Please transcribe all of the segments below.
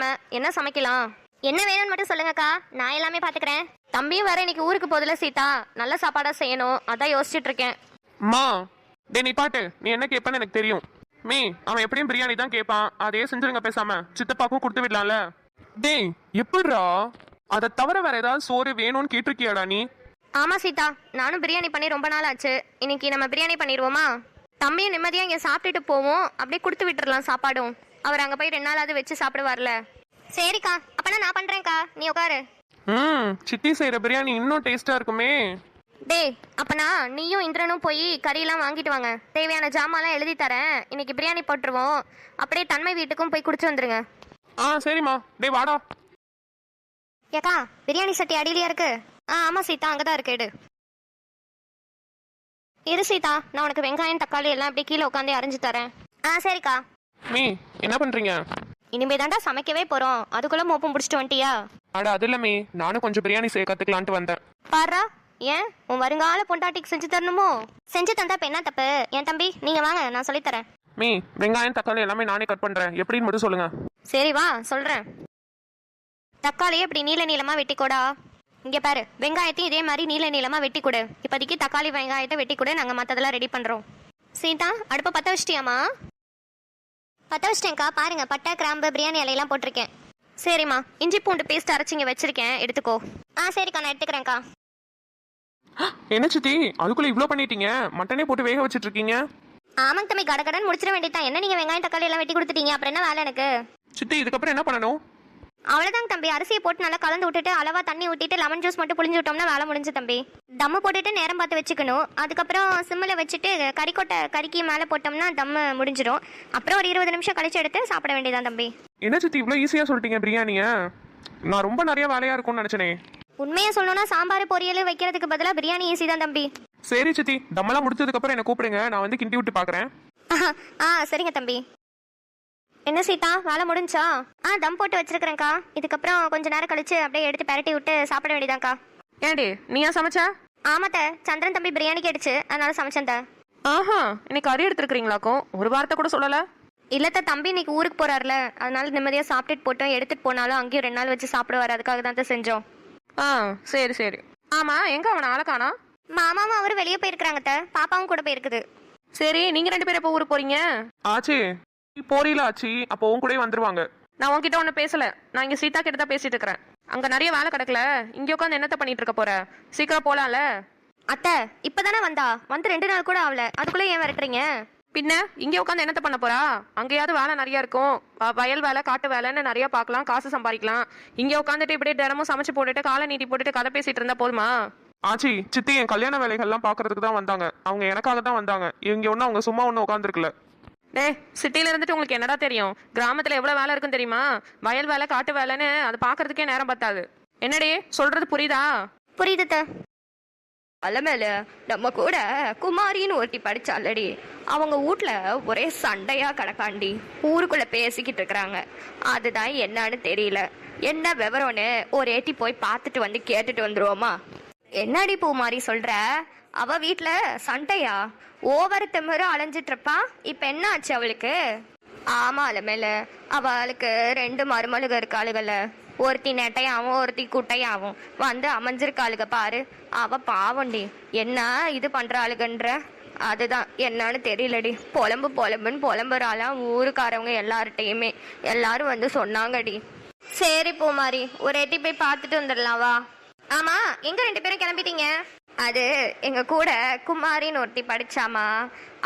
ஞாயிற்றுக்கிழமை என்ன சமைக்கலாம்? என்ன வேணும்னு மட்டும் சொல்லுங்கக்கா. நான் எல்லாமே பாத்துக்கிறேன். தம்பியும் வேற இன்னைக்கு ஊருக்கு போதில்ல சீதா. நல்ல சாப்பாடா செய்யணும். அதான் யோசிச்சுட்டு இருக்கேன். அம்மா டே நீ பாட்டு. நீ என்ன கேட்பேன்னு எனக்கு தெரியும். மீ அவன் எப்படியும் பிரியாணி தான் கேட்பான் அதையே செஞ்சிருங்க பேசாம. சித்தப்பாக்கும் கொடுத்து விடலாம்ல. டேய் எப்படிரா அதை தவிர வேற ஏதாவது சோறு வேணும்னு கேட்டிருக்கியாடா நீ? ஆமா சீதா. நானும் பிரியாணி பண்ணி ரொம்ப நாள் ஆச்சு. இன்னைக்கு நம்ம பிரியாணி பண்ணிடுவோமா? தம்பியும் நிம்மதியா இங்க சாப்பிட்டுட்டு போவோம். அப்படியே கொடுத்து விட்டுறலாம் சாப்பாடும். அவர் அங்க போய் ரெண்டு நாளாவது வச்சு சாப்பிடுவார்ல. சரிக்கா அப்பனா நான் பண்றேன்க்கா. நீ உட்காரு ம் சித்தி செய்யற பிரியாணி இன்னும் டேஸ்டா இருக்குமே. டேய் அப்பனா நீயும் இந்திரனும் போய் கறியெல்லாம் வாங்கிட்டு வாங்க. தேவையான ஜாமான்லாம் எழுதி தரேன். இன்னைக்கு பிரியாணி போட்டுருவோம். அப்படியே தன்மை வீட்டுக்கும் போய் குடிச்சு வந்துருங்க. ஆ சரிம்மா. டேய் வாடா. ஏக்கா பிரியாணி சட்டி அடியிலையா இருக்கு? ஆ ஆமா சீதா அங்கதான் இருக்கு. எடு. இரு சீதா நான் உனக்கு வெங்காயம் தக்காளி எல்லாம் அப்படியே கீழே உட்காந்து அரைஞ்சு தரேன். ஆ சரிக்கா. மீ என்ன பண்றீங்க? இனிமே தாண்டா சமைக்கவே போறோம். அதுக்குள்ள மோப்பம் பிடிச்சிட்டு வந்துட்டியா? அட அது இல்ல மீ. நானும் கொஞ்சம் பிரியாணி செய்ய கத்துக்கலான்ட்டு வந்தேன். பாருடா ஏன்? உன் வருங்கால பொண்டாட்டிக்கு செஞ்சு தரணுமோ? செஞ்சு தந்தா இப்ப என்ன தப்பு? என் தம்பி நீங்க வாங்க நான் சொல்லித் தரேன். மீ வெங்காயம் தக்காளி எல்லாமே நானே கட் பண்றேன். எப்படின்னு மட்டும் சொல்லுங்க. சரி வா சொல்றேன். தக்காளியை இப்படி நீல நீளமா வெட்டிக்கோடா. இங்க பாரு வெங்காயத்தையும் இதே மாதிரி நீல நீளமா வெட்டி கொடு இப்போதைக்கு தக்காளி வெங்காயத்தை வெட்டி கொடு நாங்க மத்ததெல்லாம் ரெடி பண்றோம். சீதா அடுப்ப பத்த வச்சிட்டியாமா பத்த வச்சிட்டேன்க்கா. பாருங்க பட்டை கிராம்பு பிரியாணி இலையெல்லாம் போட்டிருக்கேன். சரிம்மா இஞ்சி பூண்டு பேஸ்ட் அரைச்சிங்க வச்சிருக்கேன். எடுத்துக்கோ. ஆ சரிக்கா நான் எடுத்துக்கிறேன்க்கா. என்ன சித்தி அதுக்குள்ள இவ்ளோ பண்ணிட்டீங்க? மட்டனே போட்டு வேக வச்சிட்டு இருக்கீங்க ஆமாங்க தம்பி கடகடன் முடிச்சிட வேண்டியதான் என்ன நீங்க வெங்காயம் தக்காளி எல்லாம் வெட்டி கொடுத்துட்டீங்க? அப்புறம் என்ன வேலை எனக்கு? சித்தி இதுக்கப்புறம் என்ன பண்ணணும்? அவ்வளவுதாங்க தம்பி. அரிசியை போட்டு நல்லா கலந்து விட்டுட்டு அளவா தண்ணி ஊத்திட்டு லெமன் ஜூஸ் மட்டும் புளிஞ்சு விட்டோம்னா வேலை முடிஞ்சு தம்பி. தம்மு போட்டுட்டு நேரம் பார்த்து வச்சுக்கணும். அதுக்கப்புறம் சிம்மில் வச்சுட்டு கறிக்கொட்டை கறிக்கு மேலே போட்டோம்னா தம்மு முடிஞ்சிடும் அப்புறம் ஒரு இருபது நிமிஷம் கழிச்சு எடுத்து சாப்பிட வேண்டியதான் தம்பி. என்ன சித்தி இவ்ளோ ஈஸியா சொல்லிட்டீங்க பிரியாணிய? நான் ரொம்ப நிறைய வேலையா இருக்கும்னு நினைச்சனே. உண்மையை சொல்லணும்னா சாம்பார் பொரியல் வைக்கிறதுக்கு பதிலாக பிரியாணி ஈஸி தான் தம்பி. சரி சித்தி தம்மெல்லாம் முடிச்சதுக்கு அப்புறம் என்ன கூப்பிடுங்க. நான் வந்து கிண்டி விட்டு பாக்குறேன். ஆ சரிங்க தம்பி. என்ன சீதா வேலை முடிஞ்சா? ஆ தம் போட்டு வச்சிருக்கிறேன்க்கா. இதுக்கப்புறம் கொஞ்ச நேரம் கழிச்சு அப்படியே எடுத்து பெரட்டி விட்டு சாப்பிட வேண்டியதான்க்கா. ஏண்டி நீயா சமைச்சா? ஆமாத்த சந்திரன் தம்பி பிரியாணி கேட்டுச்சு அதனால சமைச்சேன் ஆஹா இன்னைக்கு கறி எடுத்துருக்கீங்களாக்கும் ஒரு வார்த்தை கூட சொல்லல. இல்லத்த தம்பி இன்னைக்கு ஊருக்கு போறாருல அதனால நிம்மதியா சாப்பிட்டுட்டு போட்டோம் எடுத்துட்டு போனாலும் அங்கேயும் ரெண்டு நாள் வச்சு சாப்பிடுவாரு அதுக்காக தான் செஞ்சோம். ஆ சரி சரி. ஆமா எங்க அவன ஆளக்கானா மாமாவும் அவரு வெளியே போயிருக்கிறாங்க. பாப்பாவும் கூட போயிருக்குது. சரி நீங்க ரெண்டு பேரும் எப்போ ஊருக்கு போறீங்க? ஆச்சி. போறீல ஆச்சி. அப்போ உன் கூடயே வந்துருவாங்க. நான் உன்கிட்ட ஒண்ணு பேசல. நான் இங்க சீதா கிட்ட தான் பேசிட்டு இருக்கிறேன். அங்க நிறைய வேலை கிடக்கல. இங்க உட்காந்து என்னத்த பண்ணிட்டு இருக்க போற? சீக்கிரம் போலாம்ல? அத்தை இப்பதானே வந்தா? வந்து ரெண்டு நாள் கூட ஆகல அதுக்குள்ள ஏன் விரட்டுறீங்க? பின்ன இங்க உட்காந்து என்னத்த பண்ண போறா? அங்கேயாவது வேலை நிறைய இருக்கும். வயல் வேலை காட்டு வேலைன்னு நிறைய பார்க்கலாம். காசு சம்பாதிக்கலாம். இங்க உட்காந்துட்டு இப்படியே தினமும் சமைச்சு போட்டுட்டு காலை நீட்டி போட்டுட்டு கதை பேசிட்டு இருந்தா போதுமா? ஆச்சி சித்தி என் கல்யாண வேலைகள்லாம் பாக்குறதுக்கு தான் வந்தாங்க. அவங்க எனக்காக தான் வந்தாங்க. இங்க ஒன்னும் அவங்க சும்மா ஒன்னும் உட்காந்துருக்கல டே சிட்டில இருந்துட்டு உங்களுக்கு என்னடா தெரியும்? கிராமத்துல எவ்வளவு வேலை இருக்கும் தெரியுமா? வயல் வேலை காட்டு வேலைன்னு அது பாக்குறதுக்கே நேரம் பத்தாது. என்னடி? சொல்றது புரியுதா? புரியுது அத்தை. அலமேல நம்ம கூட குமாரின்னு ஒருத்தி படிச்சாலடி அவங்க வீட்ல ஒரே சண்டையா கிடக்காண்டி. ஊருக்குள்ள பேசிக்கிட்டு இருக்கிறாங்க. அதுதான் என்னன்னு தெரியல. என்ன விவரம்னு ஒரு ஏட்டி போய் பார்த்துட்டு வந்து கேட்டுட்டு வந்துருவோமா? என்னடி பூ மாதிரி சொல்ற? அவ வீட்டில் சண்டையா? ஓவர் திமிரு அலைஞ்சிட்டு இருப்பா இப்ப என்ன ஆச்சு அவளுக்கு? ஆமா அலமேல அவளுக்கு ரெண்டு மருமலுக இருக்காளுகள்ல ஒருத்தி நெட்டையாவும் ஒருத்தி குட்டையாவும். வந்து அமைஞ்சிருக்காளுக பாரு. அவ பாவண்டி. என்ன இது பண்றாளுகன்ற அதுதான். என்னன்னு தெரியலடி. புலம்பு புலம்புன்னு புலம்புறாளாம் ஊருக்காரவங்க எல்லார்ட்டையுமே. எல்லாரும் வந்து சொன்னாங்கடி. சரி பூமாரி. ஒரு எட்டி போய் பார்த்துட்டு வந்துடலாம் வா. ஆமா எங்க ரெண்டு பேரும் கிளம்பிட்டீங்க? அது எங்கள் கூட குமாரின்னு ஒருத்தி படிச்சாமா.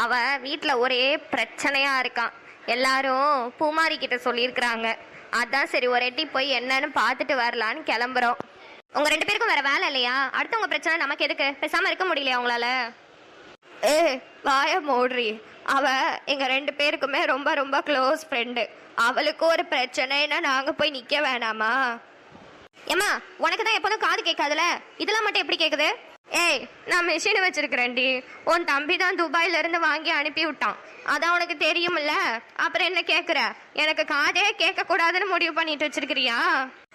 அவள் வீட்டில் ஒரே பிரச்சனையாக இருக்கான் எல்லாரும் பூமாரி கிட்ட சொல்லியிருக்கிறாங்க. அதான் சரி ஒரு எட்டி போய் என்னன்னு பார்த்துட்டு வரலான்னு கிளம்புறோம். உங்கள் ரெண்டு பேருக்கும் வேறு வேலை இல்லையா? அடுத்தவங்க பிரச்சனை நமக்கு எதுக்கு? பேசாமல் இருக்க முடியலையா அவங்களால ஏ வாய மோட்ரி அவ எங்கள் ரெண்டு பேருக்குமே ரொம்ப ரொம்ப க்ளோஸ் ஃப்ரெண்டு அவளுக்கு ஒரு பிரச்சனைன்னா நாங்கள் போய் நிற்க வேணாமா? ஏமா உனக்கு தான் எப்போதும் காது கேட்காதுல? இதெல்லாம் மட்டும் எப்படி கேட்குது ஏய் நான் மிஷின் வச்சிருக்கிறேன்டி. உன் தம்பி தான் துபாயில இருந்து வாங்கி அனுப்பி விட்டான் அதான் உனக்கு தெரியும்ல? அப்புறம் என்ன கேக்குற? எனக்கு காதே கேட்க கூடாதுன்னு முடிவு பண்ணிட்டு வச்சிருக்கிறியா?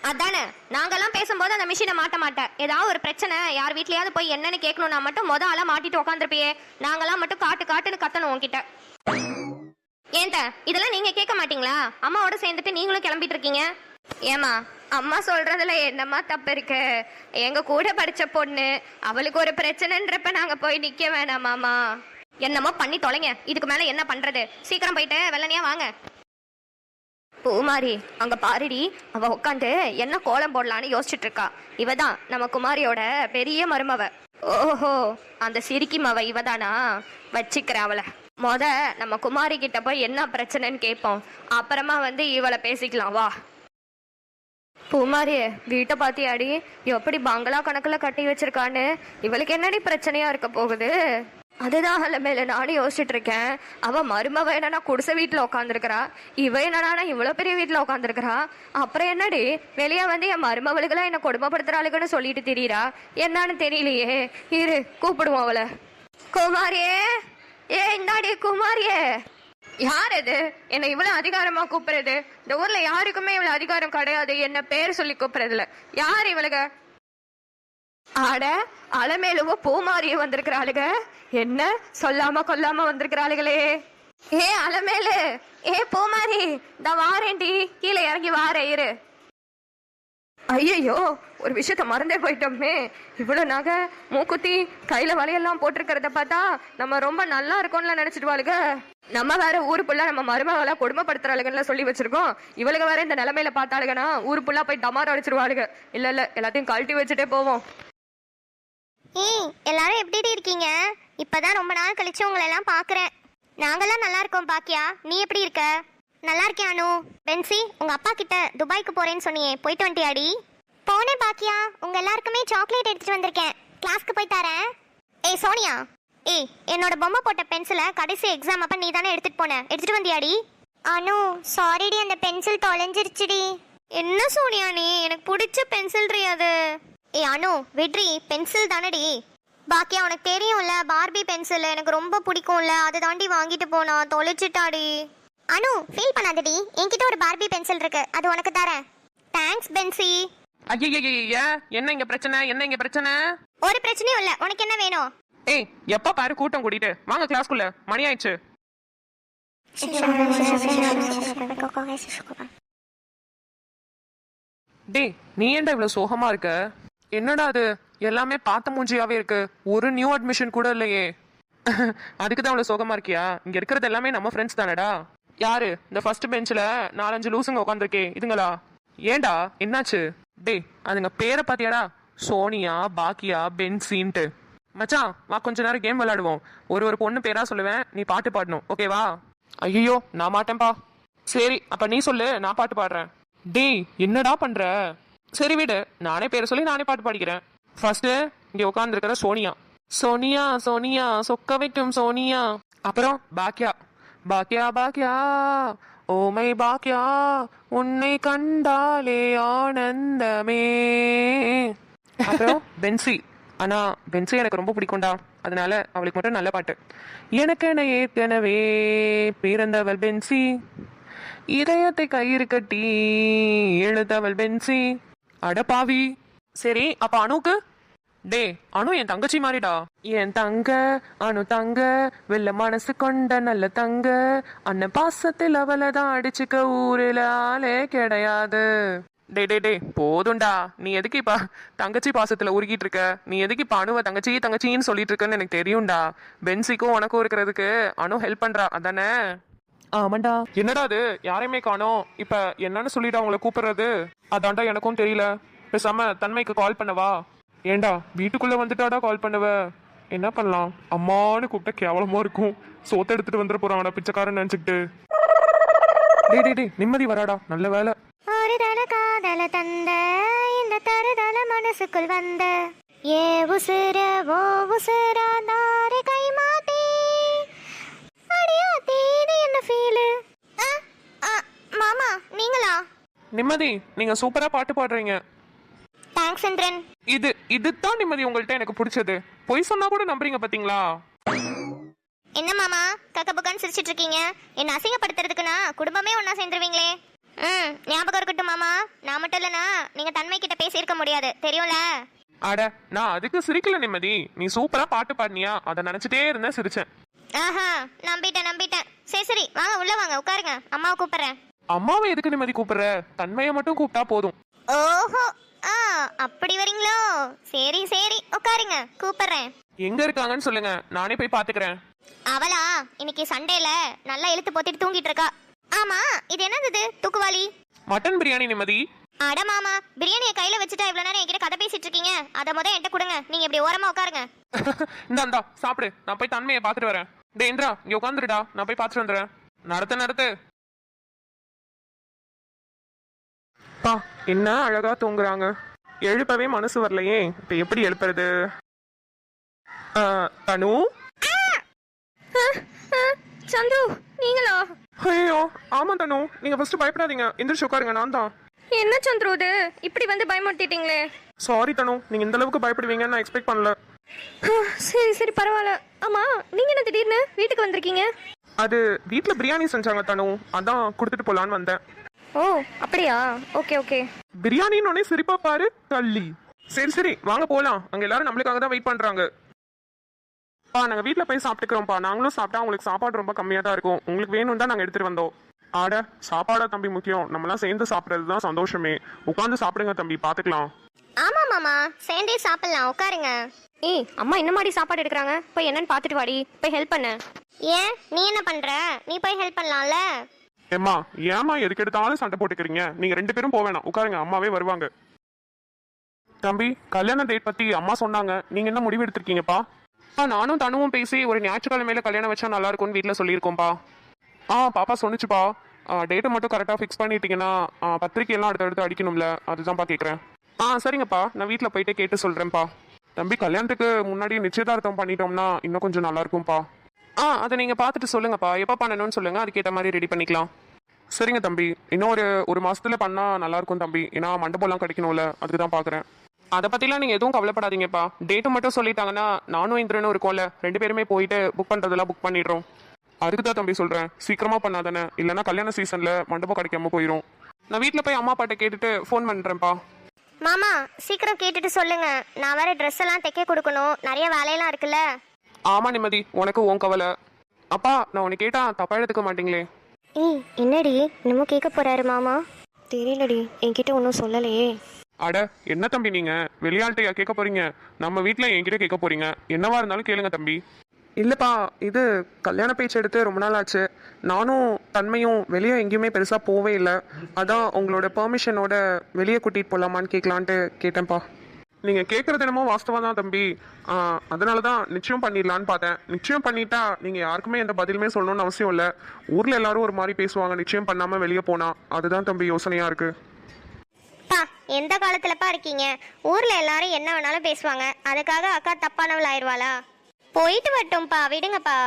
அதானே நாங்கெல்லாம் பேசும்போது அந்த மிஷினை மாட்ட மாட்டேன். ஏதாவது ஒரு பிரச்சனை யார் வீட்லயாவது போய் என்னன்னு கேட்கணும்னா மட்டும் முத ஆளா மாட்டிட்டு உட்காந்துருப்பியே நாங்கெல்லாம் மட்டும் காட்டு காட்டுன்னு கத்தணும் உன்கிட்ட. ஏன்ட்ட இதெல்லாம் நீங்க கேட்க மாட்டீங்களா? அம்மாவோட சேர்ந்துட்டு நீங்களும் கிளம்பிட்டு இருக்கீங்க. ஏமா அம்மா சொல்றதுல என்னம்மா தப்பு இருக்கு? எங்க கூட படிச்ச பொண்ணு அவளுக்கு ஒரு பிரச்சனைன்றப்ப நாங்க போய் நிக்க வேணாமாமா என்னமோ பண்ணி தொலைங்க. இதுக்கு மேல என்ன பண்றது? சீக்கிரம் போயிட்டு வெள்ளனியா வாங்க. பூமாரி அங்க பாருடி. அவ உட்காந்து என்ன கோலம் போடலான்னு யோசிச்சுட்டு இருக்கா இவதான் நம்ம குமாரியோட பெரிய மருமவ. ஓஹோ அந்த சிரிக்கி மவ இவதானா? வச்சுக்கிறேன் அவளை மொத நம்ம குமாரி கிட்ட போய் என்ன பிரச்சனைன்னு கேட்போம் அப்புறமா வந்து இவளை பேசிக்கலாம். வா. பூமாரியே வீட்டை பாத்தியாடி? எப்படி பங்களா கணக்குல கட்டி வச்சிருக்கான்னு? இவளுக்கு என்னடி பிரச்சனையா இருக்க போகுது? அதுதான் மேல நானும் யோசிச்சுட்டு இருக்கேன். அவ மருமவ என்னன்னா குடிசை வீட்டுல உட்காந்துருக்கிறா இவ என்னன்னா இவ்வளவு பெரிய வீட்டுல உட்காந்துருக்கிறா அப்புறம் என்னடி? வெளியே வந்து என் மருமவளுக்கெல்லாம் என்ன கொடுமைப்படுத்துறாளுக்குன்னு சொல்லிட்டு தெரியுறா. என்னன்னு தெரியலையே. இரு கூப்பிடுவோம் அவளை. குமாரியே! ஏ இந்தாடி குமாரியே! யார் இது என்னை இவ்வளவு அதிகாரமா கூப்பிடுறது? இந்த ஊர்ல யாருக்குமே இவ்வளவு அதிகாரம் கிடையாது. என்ன பேர் சொல்லி கூப்பிடுறதுல யார் இவளுக? ஆட அலமேலுவோ பூமாரியே வந்திருக்கிறாளுக. என்ன? சொல்லாம கொல்லாம வந்திருக்கிறாளுகளே. ஏ அலமேலு ஏ பூமாரி இந்த வாரேண்டி கீழே இறங்கி வாரே இரு. ஐயையோ ஒரு விஷயத்த மறந்தே போயிட்டோமே. இவ்வளோ நகை மூக்குத்தி கையில் வலையெல்லாம் போட்டிருக்கிறத பார்த்தா நம்ம ரொம்ப நல்லா இருக்கோம்னு நினைச்சிட்டு வாளுக நம்ம வேற ஊருக்குள்ள நம்ம மருமகளை கொடுமைப்படுத்துறாளுகன்னு சொல்லி வச்சிருக்கோம். இவளுக்கு வேற இந்த நிலைமையில பார்த்தாளுங்கன்னா புள்ளா போய் டமார் அடிச்சிருவாளுக. இல்ல இல்ல எல்லாத்தையும் கழட்டி வச்சுட்டே போவோம். ஏய் எல்லாரும் எப்படி இருக்கீங்க? இப்பதான் ரொம்ப நாள் கழிச்சு உங்களை எல்லாம் பாக்குறேன். நாங்கெல்லாம் நல்லா இருக்கோம் பாக்கியா? நீ எப்படி இருக்க? நல்லா இருக்கேன் அனு. பென்சி உங்க அப்பா கிட்ட துபாய்க்கு போறேன்னு சொன்னியே. போயிட்டு வந்துட்டியாடி. போனேன் பாக்கியா. உங்க எல்லாருக்குமே சாக்லேட் எடுத்துட்டு வந்திருக்கேன். கிளாஸ்க்கு போய் தரேன். ஏய் சோனியா. ஏய் என்னோட பொம்மை போட்ட பென்சிலை கடைசி எக்ஸாம் அப்ப நீ தானே எடுத்துட்டு போன. எடுத்துட்டு வந்தியாடி. அனு சாரிடி அந்த பென்சில் தொலைஞ்சிருச்சுடி. என்ன சோனியா நீ? எனக்கு பிடிச்ச பென்சில் அது. ஏய் அனு விட்ரி பென்சில் தானடி. பாக்கியா உனக்கு தெரியும்ல பார்பி பென்சில் எனக்கு ரொம்ப பிடிக்கும்ல. அதை தாண்டி வாங்கிட்டு போனா தொலைச்சிட்டாடி. அனு ஃபீல் பண்ணாதடி. என்கிட்ட ஒரு பார்பி பென்சில் இருக்கு. அது உனக்கு தரேன். தேங்க்ஸ் பென்சி ஐயா என்ன இங்க பிரச்சனை? என்ன இங்க பிரச்சனை? ஒரு பிரச்சனையும் இல்ல. உனக்கு என்ன வேணும்? ஏய் எப்ப பாரு கூட்டம் கூட்டிட்டு வாங்க கிளாஸ்க்குள்ள மணி ஆயிடுச்சு. டேய் நீ ஏன்டா இவ்வளவு சோகமா இருக்க? என்னடா அது? எல்லாமே பார்த்த மூஞ்சியாவே இருக்கு. ஒரு நியூ அட்மிஷன் கூட இல்லையே. அதுக்கு தான் அவ்வளவு சோகமா இருக்கியா? இங்க இருக்கிறது எல்லாமே நம்ம ஃப்ரெண்ட்ஸ் தானடா. யாரு? இந்த ஃபர்ஸ்ட் பெஞ்சில் நாலஞ்சு லூசுங்க உட்காந்துருக்கே இதுங்களா? ஏன்டா என்னாச்சு? டேய் அதுங்க பேரை பார்த்தியாடா சோனியா பாக்கியா பென்சின்ட்டு. மச்சான் வா கொஞ்ச நேரம் கேம் விளாடுவோம் ஒரு ஒரு பொண்ணு பேரா சொல்லுவேன் நீ பாட்டு பாடணும் ஓகேவா ஐயோ நான் மாட்டேன்பா சரி அப்ப நீ சொல்லு நான் பாட்டு பாடுறேன். டேய் என்னடா பண்ற? சரி விடு நானே பேரை சொல்லி நானே பாட்டு பாடிக்கிறேன். ஃபர்ஸ்ட் இங்க உட்காந்துருக்கிற சோனியா. சோனியா சோனியா சொக்க வைக்கும் சோனியா. அப்புறம் பாக்கியா. பாக்கியா பாக்கியா ஓமை பாக்கியா உன்னை கண்டாலே ஆனந்தமே. அப்புறம் பென்சி. ஆனா பென்சி எனக்கு ரொம்ப பிடிக்கும்டா. அதனால அவளுக்கு மட்டும் நல்ல பாட்டு. எனக்கென ஏற்கனவே பிறந்தவள் பென்சி. இதயத்தை கயிறு கட்டி எழுதவள் பென்சி. அட பாவி. சரி அப்ப அணுக்கு டே அனு என் தங்கச்சி மாதிரிடா என் தங்க அனு தங்க வெள்ள மனசு கொண்ட நல்ல தங்க. அண்ணன் பாசத்தில் அவளை தான் அடிச்சுக்க ஊருல ஆளே கிடையாது. டே டே டே போதும்டா. நீ எதுக்கு இப்ப தங்கச்சி பாசத்துல உருகிட்டு இருக்க? நீ எதுக்கு இப்ப அணுவ தங்கச்சி தங்கச்சின்னு சொல்லிட்டு இருக்கன்னு எனக்கு தெரியும்டா. பென்சிக்கும் உனக்கும் இருக்கிறதுக்கு அனு ஹெல்ப் பண்றா அதானே? ஆமாண்டா. என்னடா அது? யாரையுமே காணோம். இப்ப என்னன்னு சொல்லிட்டு அவங்கள கூப்பிடுறது? அதான்டா எனக்கும் தெரியல. பேசாம தன்மைக்கு கால் பண்ணவா? ஏண்டா வீட்டுக்குள்ள வந்துட்டாடா கால் பண்ணுவ? என்ன பண்ணலாம்? அம்மான்னு கூப்பிட்டா கேவலமா இருக்கும். சோத்த எடுத்துட்டு வந்துட போறாங்கடா பிச்சைக்காரன் நினைச்சுக்கிட்டு. டேய் டேய் டேய் நிம்மதி வராடா. நல்ல வேலை. ஒரு காதல தந்த இந்த தருதல மனசுக்குள் வந்த. ஏ உசுர ஓ உசுர தாரு கை மாத்தி. அடியா தேடி என்ன ஃபீலு மாமா நீங்களா? நிம்மதி நீங்க சூப்பரா பாட்டு பாடுறீங்க. தேங்க்ஸ் சந்திரன். இது இதுதான் நிம்மதி உங்கள்ட்ட எனக்கு பிடிச்சது. பொய் சொன்னா கூட நம்புறீங்க பாத்தீங்களா? என்ன மாமா? கக்க புக்கான்னு சிரிச்சிட்டு இருக்கீங்க என்ன அசிங்கப்படுத்துறதுக்குனா குடும்பமே ஒண்ணா சேர்ந்துருவீங்களே. ம் ஞாபகம் இருக்கட்டும் மாமா. நான் மட்டும் இல்லைனா நீங்க தன்மை கிட்ட பேசியிருக்க முடியாது. தெரியும்ல? அட நான் அதுக்கு சிரிக்கல நிம்மதி. நீ சூப்பரா பாட்டு பாடினியா? அதை நினைச்சிட்டே இருந்தேன் சிரிச்சேன். ஆஹா நம்பிட்டேன் நம்பிட்டேன். சரி சரி வாங்க உள்ள வாங்க உட்காருங்க. அம்மாவை கூப்பிடுறேன். அம்மாவை எதுக்கு நிம்மதி கூப்பிடுற? தன்மையை மட்டும் கூப்பிட்டா போதும். ஓஹோ ஆ அப்படி வரீங்களோ? சரி சரி உட்காருங்க கூப்பிடுறேன். எங்க இருக்காங்கன்னு சொல்லுங்க. நானே போய் பாத்துக்கிறேன். அவளா? இன்னைக்கு சண்டேல நல்லா இழுத்து போத்திட்டு தூங்கிட்டு இருக்கா. ஆமா இது என்னது இது? தூக்குவாளி. மட்டன் பிரியாணி நிம்மதி. அட மாமா பிரியாணியை கையில வச்சுட்டா இவ்வளவு நேரம் என்கிட்ட கதை பேசிட்டு இருக்கீங்க. அதை முத என்கிட்ட கொடுங்க. நீங்க இப்படி ஓரமா உட்காருங்க. இந்தா இந்தா சாப்பிடு. நான் போய் தன்மையை பார்த்துட்டு வரேன். டே இந்திரா இங்க உட்காந்துருடா நான் போய் பார்த்துட்டு வந்துடுறேன். நடத்து நடத்து. பா என்ன அழகா தூங்குறாங்க? எழுப்பவே மனசு வரலையே. இப்ப எப்படி எழுப்புறது? ஆ, தனு? சந்துரு நீங்களா? ஐயோ ஆமா தனு. நீங்க ஃபர்ஸ்ட் பயப்படாதீங்க. எந்திரிச்சு உட்காருங்க நான் தான். என்ன சந்துரு இது? இப்படி வந்து பயமுறுத்திட்டீங்களே. சாரி தனு. நீங்க இந்த அளவுக்கு பயப்படுவீங்கன்னு நான் எக்ஸ்பெக்ட் பண்ணல. சரி சரி பரவாயில்ல. ஆமா நீங்க என்ன திடீர்னு வீட்டுக்கு வந்திருக்கீங்க? அது வீட்ல பிரியாணி செஞ்சாங்க தனு. அதான் கொடுத்துட்டு போலான்னு வந்தேன். ஓ அப்படியா? Okay okay. பிரியாணின்னு உடனே சிரிப்பா பாரு தள்ளி. சரி சரி வாங்க போலாம். அங்க எல்லாரும் நம்மளுக்காக தான் வெயிட் பண்றாங்க. பா நாங்க வீட்ல போய் சாப்பிட்டுக்கிறோம்ப்பா. நாங்களும் சாப்பிட்டா உங்களுக்கு சாப்பாடு ரொம்ப கம்மியா தான் இருக்கும். உங்களுக்கு வேணும் தான் நாங்க எடுத்துட்டு வந்தோம். ஆட சாப்பாடா தம்பி முக்கியம். நம்மலாம் சேர்ந்து சாப்பிடுறது தான் சந்தோஷமே. உட்காந்து சாப்பிடுங்க தம்பி பாத்துக்கலாம். ஆமா மாமா. சேர்ந்தே சாப்பிடலாம். உட்காருங்க. ஏய் அம்மா என்ன மாதிரி சாப்பாடு எடுக்கிறாங்க? போய் என்னன்னு பார்த்துட்டு வாடி. போய் ஹெல்ப் பண்ண. ஏன்? நீ என்ன பண்ற? நீ போய் ஹெல்ப் பண்ணலாம்ல? ஏம்மா ஏம்மா எதுக்கு எடுத்தாலும் சண்டை போட்டுக்கிறீங்க? நீங்க ரெண்டு பேரும் போக வேணாம். உட்காருங்க அம்மாவே வருவாங்க. தம்பி கல்யாண டேட் பத்தி அம்மா சொன்னாங்க. நீங்க என்ன முடிவு எடுத்திருக்கீங்கப்பா? ஆ நானும் தனுவும் பேசி ஒரு ஞாயிற்றுக்கிழமையில கல்யாணம் வச்சா நல்லா இருக்கும்னு வீட்டில் சொல்லியிருக்கோம்ப்பா ஆ பாப்பா சொன்னுச்சுப்பா. டேட்டை மட்டும் கரெக்டாக ஃபிக்ஸ் பண்ணிட்டீங்கன்னா பத்திரிக்கையெல்லாம் அடுத்தடுத்து அடிக்கணும்ல. அதுதான்ப்பா கேட்குறேன் ஆ சரிங்கப்பா. நான் வீட்டில் போயிட்டு கேட்டு சொல்கிறேன்ப்பா தம்பி கல்யாணத்துக்கு முன்னாடி நிச்சயதார்த்தம் பண்ணிட்டோம்னா இன்னும் கொஞ்சம் நல்லா இருக்கும்ப்பா ஆ அதை நீங்கள் பார்த்துட்டு சொல்லுங்கப்பா. எப்போ பண்ணணும்னு சொல்லுங்கள் அதுக்கேற்ற மாதிரி ரெடி பண்ணிக்கலாம். சரிங்க தம்பி. இன்னும் ஒரு ஒரு மாசத்துல பண்ணால் நல்லாயிருக்கும் தம்பி. ஏன்னா மண்டபம்லாம் கிடைக்கணும்ல. அதுக்கு தான் பார்க்குறேன் அதை பற்றிலாம் நீங்கள் எதுவும் கவலைப்படாதீங்கப்பா. டேட்டு மட்டும் சொல்லிட்டாங்கன்னா நானும் இந்திரனும் இருக்கோம்ல. ரெண்டு பேருமே போயிட்டு புக் பண்ணுறதெல்லாம் புக் பண்ணிடுறோம். அதுக்கு தான் தம்பி சொல்கிறேன் சீக்கிரமாக பண்ணாதானே. இல்லைன்னா கல்யாண சீசனில் மண்டபம் கிடைக்காம போயிடும் நான் வீட்டில் போய் அம்மா அப்பாட்ட கேட்டுட்டு ஃபோன் பண்ணுறேன்ப்பா மாமா சீக்கிரம் கேட்டுட்டு சொல்லுங்க. நான் வேற ட்ரெஸ் எல்லாம் தைக்க கொடுக்கணும். நிறைய வேலையெல்லாம் இருக்குல்ல. ஆமா நிம்மதி உனக்கு உன் கவலை. அப்பா நான் உனக்கு கேட்டா தப்பா எடுத்துக்க மாட்டீங்களே. ஏய் என்னடி? இன்னமும் கேட்க போறாரு மாமா. தெரியலடி என்கிட்ட ஒன்றும் சொல்லலையே. அட என்ன தம்பி நீங்க? வெளியாள்கிட்டயா கேட்க போறீங்க? நம்ம வீட்ல என்கிட்ட கேட்க போறீங்க. என்னவா இருந்தாலும் கேளுங்க தம்பி. இல்லப்பா இது கல்யாண பேச்சு எடுத்து ரொம்ப நாள் ஆச்சு. நானும் தன்மையும் வெளியே எங்கேயுமே பெருசா போவே இல்லை. அதான் உங்களோட பெர்மிஷனோட வெளியே கூட்டிட்டு போலாமான்னு கேட்கலான்ட்டு கேட்டேன்ப்பா. நீங்க கேட்கறது என்னமோ வாஸ்தவம் தான் தம்பி. அதனால தான் நிச்சயம் பண்ணிடலான்னு பார்த்தேன். நிச்சயம் பண்ணிட்டா நீங்க யாருக்குமே எந்த பதிலுமே சொல்லணும்னு அவசியம் இல்லை. ஊர்ல எல்லாரும் ஒரு மாதிரி பேசுவாங்க. நிச்சயம் பண்ணாம வெளியே போனா. அதுதான் தம்பி யோசனையா இருக்கு. பா எந்த காலத்துலப்பா இருக்கீங்க? ஊர்ல எல்லாரும் என்ன வேணாலும் பேசுவாங்க. அதுக்காக அக்கா தப்பானவள் ஆயிடுவாளா? போயிட்டு வரட்டும்ப்பா விடுங்கப்பா.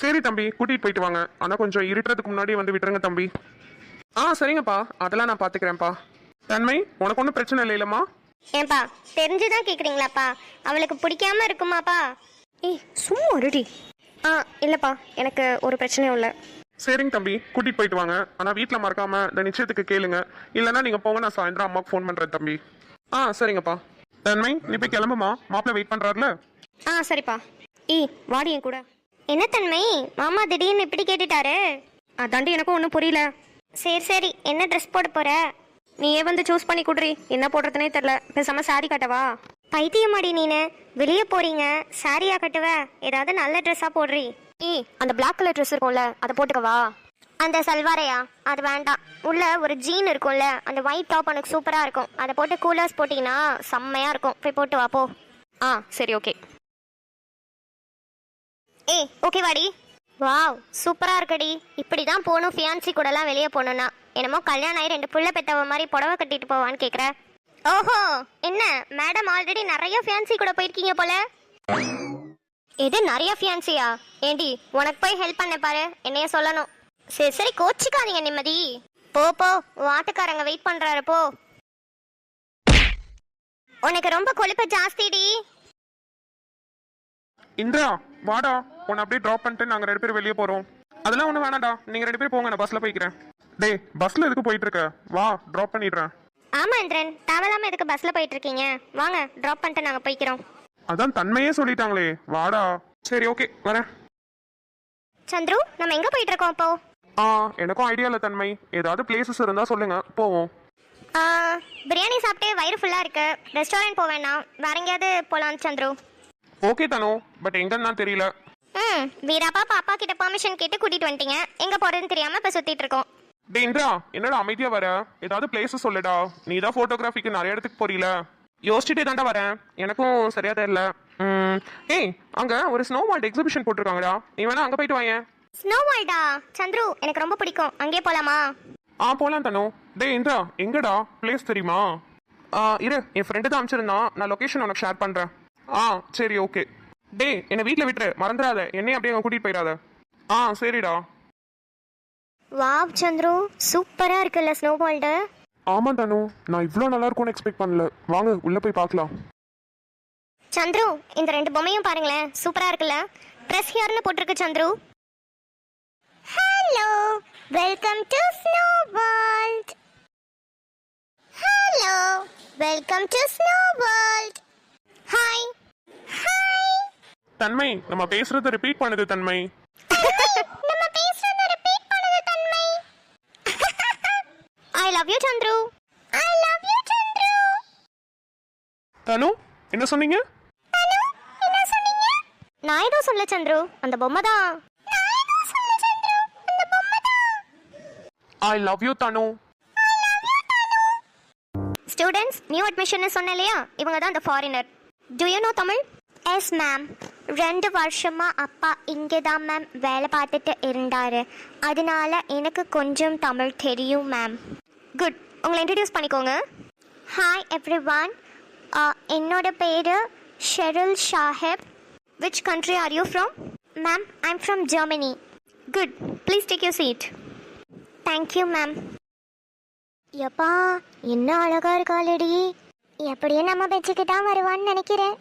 சரி தம்பி கூட்டிட்டு போயிட்டு வாங்க. ஆனா கொஞ்சம் இருட்டுறதுக்கு முன்னாடி வந்து விட்டுருங்க தம்பி. ஆ சரிங்கப்பா. அதெல்லாம் நான் பாத்துக்கிறேன்ப்பா. தன்மை உனக்கு ஒன்றும் பிரச்சனை இல்லைல்லம்மா? ஏன்பா தெரிஞ்சுதான் கேக்குறீங்களாப்பா? அவளுக்கு பிடிக்காம இருக்குமாப்பா? ஏய் சும்மா ஒருடி ஆ இல்லைப்பா எனக்கு ஒரு பிரச்சனையும் இல்லை. சரிங்க தம்பி கூட்டிட்டு போயிட்டு வாங்க. ஆனா வீட்ல மறக்காம இந்த நிச்சயத்துக்கு கேளுங்க. இல்லைன்னா நீங்க போங்க நான் சாயந்தரம் அம்மாக்கு ஃபோன் பண்றேன் தம்பி. ஆ சரிங்கப்பா. தன்மை நீ போய் கிளம்புமா? மாப்பிள்ளை வெயிட் பண்றாருல? ஆ சரிப்பா. ஏய் வாடி என் கூட. என்ன தன்மை? மாமா திடீர்னு இப்படி கேட்டுட்டாரு? அதாண்டி எனக்கும் ஒன்றும் புரியல. சரி சரி. என்ன ட்ரெஸ் போட போற? நீயே வந்து சூஸ் பண்ணி கொடுறி. என்ன போடுறதுனே தெரில. பேசாம சாரி கட்டவா? பைத்தியமாடி நீனு. வெளியே போறீங்க. சாரியா கட்டுவ. ஏதாவது நல்ல ட்ரெஸ்ஸா போடுறி. ஏய் அந்த Black கலர் ட்ரெஸ் இருக்கும்ல அதை போட்டுக்கவா அந்த சல்வாரையா? அது வேண்டாம். உள்ள ஒரு ஜீன் இருக்கும்ல அந்த ஒயிட் டாப் உனக்கு சூப்பரா இருக்கும். அதை போட்டு கூலர்ஸ் போட்டீங்கன்னா செம்மையா இருக்கும். போய் போட்டு வா போ. ஆ சரி ஓகே. ஏய் ஓகே வாடி. வாவ் சூப்பரா இருக்குடி. இப்படிதான் போகணும் ஃபியான்சி கூடலாம் வெளியே போகணும்னா என்னமோ கல்யாணம் ஆகி ரெண்டு புள்ள பெத்தவ மாதிரி புடவை கட்டிட்டு போவான்னு கேட்குற ஓஹோ என்ன? மேடம் ஆல்ரெடி நிறைய ஃபியான்சி கூட போயிருக்கீங்க போல. இது நிறைய ஃபியான்சியா ஏண்டி உனக்கு போய் ஹெல்ப் பண்ண பாரு. என்னைய சொல்லணும். சரி சரி கோச்சிக்காதீங்க நிம்மதி. போ போ வாட்டுக்காரங்க வெயிட் பண்றாரு போ. உனக்கு ரொம்ப கொழுப்பு ஜாஸ்திடி. இந்திரா வாடா. உன்னை அப்படியே ட்ராப் பண்ணிட்டு நாங்க ரெண்டு பேரும் வெளியே போறோம். அதெல்லாம் ஒன்றும் வேணாடா நீங்க ரெண்டு பேரும் போங்க நான் பஸ்ல போய்க்கிறேன். டேய் பஸ்ல எதுக்கு போயிட்டு இருக்க வா ட்ராப் பண்ணிடுறேன். ஆமா இந்திரன். தேவையில்லாம எதுக்கு பஸ்ல போயிட்டு இருக்கீங்க வாங்க டிராப் பண்ணிட்டு நாங்க போய்க்கிறோம். அதான் தன்மையே சொல்லிட்டாங்களே. வாடா. சரி ஓகே வரேன். சந்துரு நம்ம எங்க போயிட்டு இருக்கோம் இப்போ? ஆ எனக்கும் ஐடியா இல்லை தன்மை. ஏதாவது பிளேசஸ் இருந்தால் சொல்லுங்க. போவோம். ஆ, பிரியாணி சாப்பிட்டு வயிறு ஃபுல்லாக இருக்கு. ரெஸ்டாரண்ட் போக வேணாம். வேற எங்கேயாவது போகலாம் சந்துரு. Okay Thanu. பட் எங்கன்னு தான் தெரியல. ம் வீராப்பா பாப்பா கிட்ட பெர்மிஷன் கேட்டு கூட்டிட்டு வந்துட்டீங்க. எங்கே போகிறதுன்னு தெரியாமல் இப்போ சுற்றிட்டு இருக்கோம். டே இந்திரா என்னடா அமைதியா வர? ஏதாவது பிளேசஸ் சொல்லுடா. நீ தான் ஃபோட்டோகிராஃபிக்கு நிறைய இடத்துக்கு போறீல. யோசிச்சுட்டே தாண்டா வரேன். எனக்கும் சரியா தெரியல. ம், ஏய் அங்க ஒரு ஸ்னோ மால்ட் எக்ஸிபிஷன் போட்டிருக்காங்கடா. நீ வேணா அங்க போயிட்டு வாயேன். ஸ்னோ வேர்ல்டா சந்துரு எனக்கு ரொம்ப பிடிக்கும். அங்கேயே போகலாமா ஆ போலாம் தனு. டே இந்திரா எங்கடா? பிளேஸ் தெரியுமா? ஆ இரு என் ஃப்ரெண்டு தான் அனுப்பிச்சிருந்தான். நான் லொகேஷன் உனக்கு ஷேர் பண்றேன். ஆ சரி ஓகே டே என்னை வீட்டில் விட்டுரு. மறந்துடாத என்னையும் அப்படியே அங்கே கூட்டிட்டு போயிடாத. ஆ சரிடா. வாவ் சந்துரு சூப்பராக இருக்குல்ல ஸ்னோ வேர்ல்டு ஆமா தனு நான் இவ்வளோ நல்லா இருக்கும்னு எக்ஸ்பெக்ட் பண்ணல. வாங்க உள்ள போய் பார்க்கலாம். சந்துரு இந்த ரெண்டு பொம்மையும் பாருங்களேன் சூப்பரா இருக்குல்ல ப்ரெஸ் ஹியர்னு போட்டிருக்கு Chandru. Hello welcome to snow world hello welcome to snow world hi hi தன்மை நம்ம பேசுறத ரிப்பீட் பண்ணுது தன்மை நம்ம பேசுறத ரிப்பீட் பண்ணுது தன்மை I love you Chandru I love you Chandru Thanu என்ன சொன்னீங்க? நான் ஏதோ சொல்ல சந்துரு அந்த பொம்மை தான். I love you Thanu. Students new admission சொன்னேன் இல்லையா இவங்க தான் அந்த foreigner do you know Tamil yes ma'am ரெண்டு வருஷமா அப்பா இங்கே தான் மேம் வேலை பார்த்துட்டு இருந்தாரு. அதனால எனக்கு கொஞ்சம் தமிழ் தெரியும் மேம் குட் உங்களை இன்ட்ரடியூஸ் பண்ணிக்கோங்க. ஹாய் எவ்ரி ஒன் என்னோட பேர் ஷெருல் Sahib. Which country are you from ma'am I'm from Germany good please take you seat thank you ma'am எப்பா என்ன அழகாக இருக்காளடி. எப்படியும் நம்ம பெச்சுக்கு தான் வருவான்னு நினைக்கிறேன்.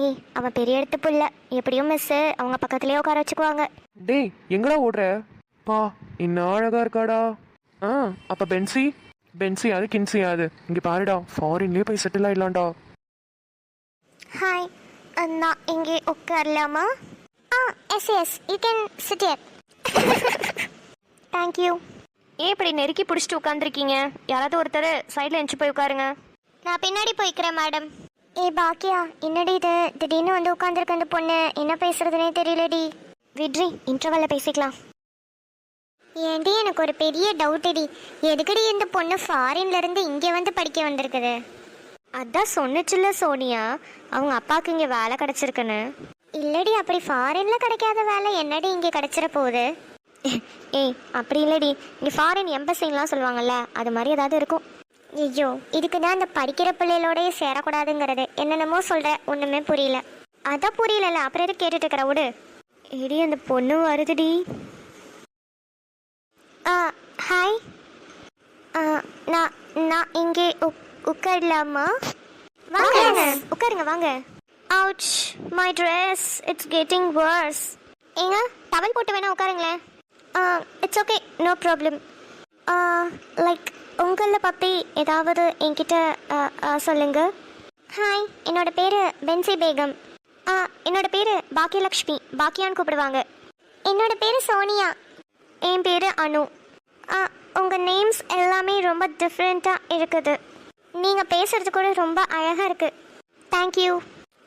ஏய் அவன் பெரிய இடத்து புள்ள. எப்படியும் மிஸ் அவங்க பக்கத்துலயே உட்கார வச்சுக்குவாங்க. டேய் எங்கடா ஓடுற? பா என்ன அழகா இருக்காடா? ஆ அப்ப பென்சி? பென்சி அது கின்சி அது இங்க பாருடா ஃபாரின்லயே போய் செட்டில் ஆயிடலாம்டா. ஹாய் நான் இங்கே உட்காரலாமா? ஆ yes yes you can sit here thank you ஏன் இப்படி நெருக்கி பிடிச்சிட்டு உட்காந்துருக்கீங்க யாராவது ஒருத்தர் சைடில் எஞ்சி போய் உட்காருங்க. நான் பின்னாடி போய்க்கிறேன் மேடம் ஏ பாக்கியா என்னடி இது? திடீர்னு வந்து உட்காந்துருக்க அந்த பொண்ணு என்ன பேசுறதுனே தெரியலடி. விட்ரி இன்டர்வல்ல பேசிக்கலாம். ஏன்டி எனக்கு ஒரு பெரிய டவுட்டுடி எதுக்கடி இந்த பொண்ணு ஃபாரின்லேருந்து இங்கே வந்து படிக்க வந்திருக்குது? அதான் சொன்னுச்சுல்ல சோனியா. அவங்க அப்பாவுக்கு இங்கே வேலை கிடச்சிருக்குன்னு. இல்லடி அப்படி ஃபாரின்ல கிடைக்காத வேலை என்னடி இங்கே கிடைச்சிட போகுது? ஏய் அப்படி இல்லடி. இங்கே ஃபாரின் எம்பசின்லாம் சொல்லுவாங்கல்ல அது மாதிரி ஏதாவது இருக்கும். ஐயோ இதுக்கு தான் அந்த படிக்கிற பிள்ளைகளோடய சேரக்கூடாதுங்கிறது. என்னென்னமோ சொல்கிற ஒன்றுமே புரியல. அதான் புரியலல்ல அப்புறம் எதுக்கு கேட்டுட்டு இருக்கிற விடு. இடி அந்த பொண்ணு வருதுடி. ஹாய். நான் நான் இங்கே உட்காரலாமா? வாங்க. உட்காருங்க வாங்க. Ouch my dress it's getting worse ஏங்க டவல் போட்டு வேணா உட்காருங்களேன். It's okay no problem like உங்களில் பற்றி ஏதாவது என்கிட்ட சொல்லுங்க. ஹாய் என்னோட பேர் பென்சி பேகம் ஆ, என்னோட பேர் பாக்கியலக்ஷ்மி பாக்கியான்னு கூப்பிடுவாங்க. என்னோட பேர் சோனியா. என் பேர் அனு. ஆ, நேம்ஸ் எல்லாமே ரொம்ப டிஃப்ரெண்ட்டாக இருக்குது. நீங்கள் பேசுகிறது கூட ரொம்ப அழகாக இருக்குது தேங்க்யூ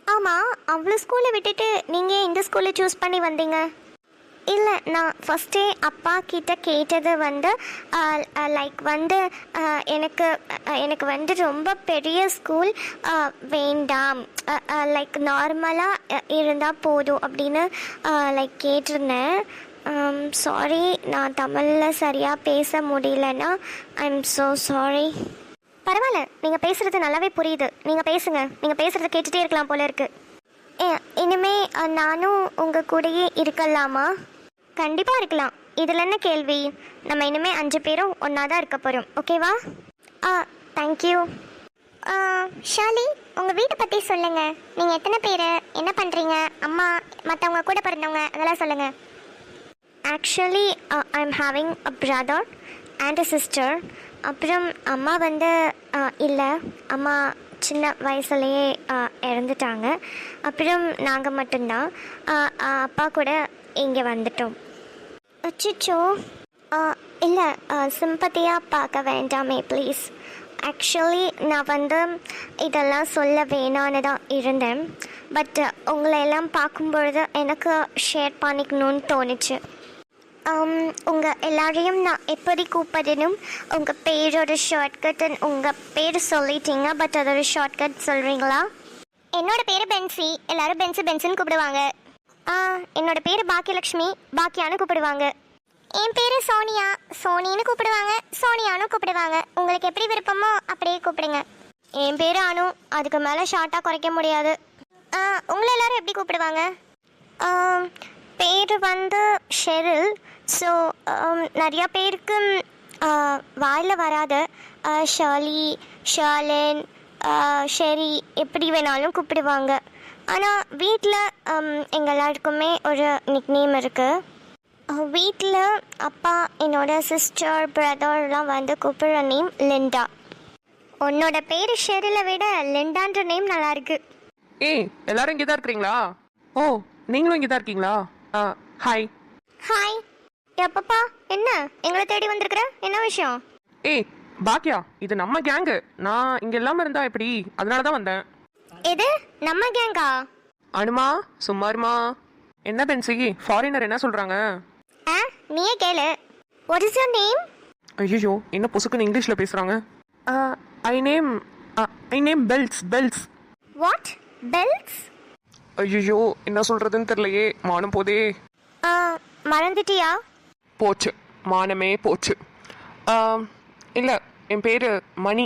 ஆமாம் அவ்வளோ ஸ்கூலை விட்டுட்டு நீங்கள் இந்த ஸ்கூலை சூஸ் பண்ணி வந்தீங்க? இல்லை நான் ஃபஸ்ட்டே அப்பா கிட்ட கேட்டது வந்து லைக் வந்து எனக்கு எனக்கு வந்து ரொம்ப பெரிய ஸ்கூல் வேண்டாம். லைக் நார்மலாக இருந்தால் போதும் அப்படின்னு லைக் கேட்டிருந்தேன். Um, சாரி நான் தமிழில் சரியாக பேச முடியலன்னா ஐ எம் ஸோ சாரி பரவாயில்ல நீங்கள் பேசுகிறது நல்லாவே புரியுது. நீங்கள் பேசுங்க நீங்கள் பேசுகிறத கேட்டுகிட்டே இருக்கலாம் போல இருக்குது ஏ, இனிமே நானும் உங்கள் கூடயே இருக்கலாமா? கண்டிப்பாக இருக்கலாம். இதில் என்ன கேள்வி? நம்ம இனிமே அஞ்சு பேரும் ஒன்றா தான் இருக்க போகிறோம் ஓகேவா? ஆ தேங்க்யூ ஷாலி உங்கள் வீட்டை பற்றி சொல்லுங்கள் நீங்கள் எத்தனை பேர்? என்ன பண்ணுறீங்க அம்மா மற்றவங்க கூட பிறந்தவங்க அதெல்லாம் சொல்லுங்கள் actually I am having a brother and a sister அப்புறம் அம்மா வந்து இல்லை. அம்மா சின்ன வயசுலேயே இறந்துட்டாங்க. அப்புறம் நாங்கள் மட்டும்தான். அப்பா கூட இங்கே வந்துட்டோம். அச்சிச்சோ. இல்லை சிம்பத்தியாக பார்க்க வேண்டாமே ப்ளீஸ் ஆக்சுவலி நான் வந்து இதெல்லாம் சொல்ல வேணான்னு தான் இருந்தேன். பட் உங்களை எல்லாம் பார்க்கும்பொழுது எனக்கு ஷேர் பண்ணிக்கணும்னு தோணுச்சு. உங்கள் எல்லாரையும் நான் எப்படி கூப்பிடணும்? உங்கள் பேரோட ஷார்ட்கட் உங்கள் பேர் சொல்லிட்டீங்க பட் அதோட ஷார்ட்கட் சொல்கிறீங்களா என்னோட பேர் பென்சி. எல்லாரும் பென்சு பென்சுன்னு கூப்பிடுவாங்க. ஆ என்னோட பேர் பாக்கியலக்ஷ்மி பாக்கியான்னு கூப்பிடுவாங்க. என் பேர் சோனியா. சோனின்னு கூப்பிடுவாங்க சோனியான்னு கூப்பிடுவாங்க. உங்களுக்கு எப்படி விருப்பமோ அப்படியே கூப்பிடுங்க. என் பேர் அனு. அதுக்கு மேலே ஷார்ட்டாக குறைக்க முடியாது. ஆ உங்களை எல்லாரும் எப்படி கூப்பிடுவாங்க? பேர் வந்து ஷெரில். ஸோ நிறையா பேருக்கு வாயில வராது ஷர்லின் ஆ, ஷெரி எப்படி வேணாலும் கூப்பிடுவாங்க. ஆனால் வீட்டில் எங்கள் எல்லாருக்குமே ஒரு நிக்நேம் இருக்குது வீட்டில் அப்பா என்னோட சிஸ்டர் பிரதர்லாம் வந்து கூப்பிடுற நேம் லிண்டா. உன்னோட பேர் ஷெரிலை விட லிண்டான்ற நேம் நல்லா இருக்கு. ஏய் எல்லாரும் இங்கே தான் இருக்கிறீங்களா? ஓ நீங்களும் இங்கே தான் இருக்கீங்களா? ஆ ஹாய் ஹாய் எப்பப்பா என்ன? எங்களை தேடி வந்திருக்கிற? என்ன விஷயம்? ஏய் பாக்கியா இது நம்ம கேங்கு. நான் இங்கே இல்லாமல் இருந்தா எப்படி? அதனால தான் வந்தேன். எது? நம்ம கேங்கா? அனுமா சும்மாருமா என்ன பென்சி? ஃபாரினர் என்ன சொல்கிறாங்க ஆ நீயே கேளு. வாட் இஸ் யோர் நேம் ஐயோ என்ன பொசுக்குன்னு இங்கிலீஷில் பேசுகிறாங்க I name I name bells bells what bells ஐயோ என்ன சொல்கிறதுன்னு தெரியலையே மானம் போதே. மறந்துட்டியா? போச்சு. மானமே போச்சு. இல்லை என் பேர் மணி.